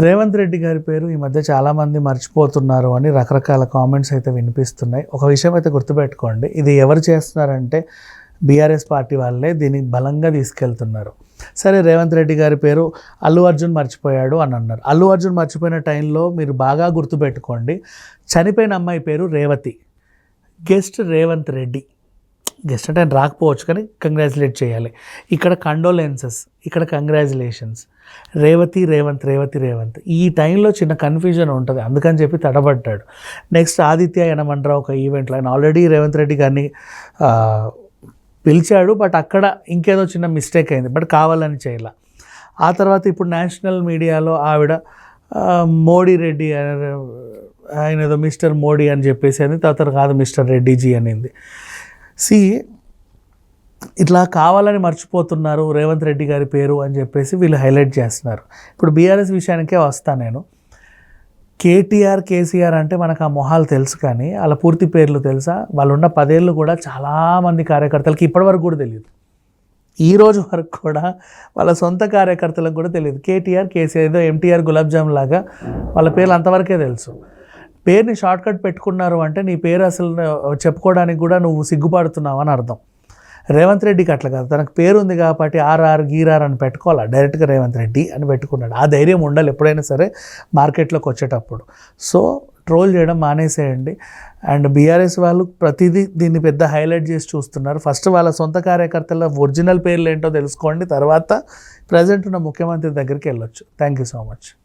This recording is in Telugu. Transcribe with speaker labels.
Speaker 1: రేవంత్ రెడ్డి గారి పేరు ఈ మధ్య చాలామంది మర్చిపోతున్నారు అని రకరకాల కామెంట్స్ అయితే వినిపిస్తున్నాయి. ఒక విషయం అయితే గుర్తుపెట్టుకోండి. ఇది ఎవరు చేస్తున్నారంటే బీఆర్ఎస్ పార్టీ వాళ్ళే దీన్ని బలంగా తీసుకెళ్తున్నారు. సరే రేవంత్ రెడ్డి గారి పేరు అల్లు అర్జున్ మర్చిపోయాడు అని అన్నారు. అల్లు అర్జున్ మర్చిపోయిన టైంలో మీరు బాగా గుర్తుపెట్టుకోండి. చనిపోయిన అమ్మాయి పేరు రేవతి. గెస్ట్ రేవంత్ రెడ్డి. గెస్ట్ అంటే ఆయన రాకపోవచ్చు కానీ కంగ్రాచులేట్ చేయాలి. ఇక్కడ కండోలెన్సెస్ ఇక్కడ కంగ్రాచులేషన్స్. రేవతి రేవంత్ రేవతి రేవంత్. ఈ టైంలో చిన్న కన్ఫ్యూజన్ ఉంటుంది. అందుకని చెప్పి తడబడ్డాడు. నెక్స్ట్ ఆదిత్య యనమండ్రా ఒక ఈవెంట్లో ఆయన ఆల్రెడీ రేవంత్ రెడ్డి గారిని పిలిచాడు. బట్ అక్కడ ఇంకేదో చిన్న మిస్టేక్ అయింది. బట్ కావాలని చేయాల. ఆ తర్వాత ఇప్పుడు నేషనల్ మీడియాలో ఆవిడ మోడీ రెడ్డి ఆయన ఏదో మిస్టర్ మోడీ అని చెప్పేసి అని తర్వాత కాదు మిస్టర్ రెడ్డిజీ అనింది. సి ఇట్లా కావాలని మర్చిపోతున్నారు రేవంత్ రెడ్డి గారి పేరు అని చెప్పేసి వీళ్ళు హైలైట్ చేస్తున్నారు. ఇప్పుడు బీఆర్ఎస్ విషయానికే వస్తాను నేను. కేటీఆర్ కేసీఆర్ అంటే మనకు ఆ మొహాలు తెలుసు కానీ వాళ్ళ పూర్తి పేర్లు తెలుసా? వాళ్ళు ఉన్న పదేళ్ళు కూడా చాలామంది కార్యకర్తలకి ఇప్పటివరకు కూడా తెలియదు. ఈ రోజు వరకు కూడా వాళ్ళ సొంత కార్యకర్తలకు కూడా తెలియదు. కేటీఆర్ కేసీఆర్ ఏదో ఎంటీఆర్ గులాబ్ జామ్ లాగా వాళ్ళ పేర్లు అంతవరకే తెలుసు. పేరుని షార్ట్కట్ పెట్టుకున్నారు అంటే నీ పేరు అసలు చెప్పుకోవడానికి కూడా నువ్వు సిగ్గుపడుతున్నావు అని అర్థం. రేవంత్ రెడ్డికి అట్లా కాదు. తనకు పేరు ఉంది కాబట్టి ఆర్ఆర్ గీరార్ అని పెట్టుకోవాలా? డైరెక్ట్గా రేవంత్ రెడ్డి అని పెట్టుకున్నాడు. ఆ ధైర్యం ఉండాలి ఎప్పుడైనా సరే మార్కెట్లోకి వచ్చేటప్పుడు. సో ట్రోల్ చేయడం మానేసేయండి. అండ్ బీఆర్ఎస్ వాళ్ళు ప్రతిదీ దీన్ని పెద్ద హైలైట్ చేసి చూస్తున్నారు. ఫస్ట్ వాళ్ళ సొంత కార్యకర్తల ఒరిజినల్ పేర్లు ఏంటో తెలుసుకోండి. తర్వాత ప్రజెంట్ ఉన్న ముఖ్యమంత్రి దగ్గరికి వెళ్ళొచ్చు. Thank you so much.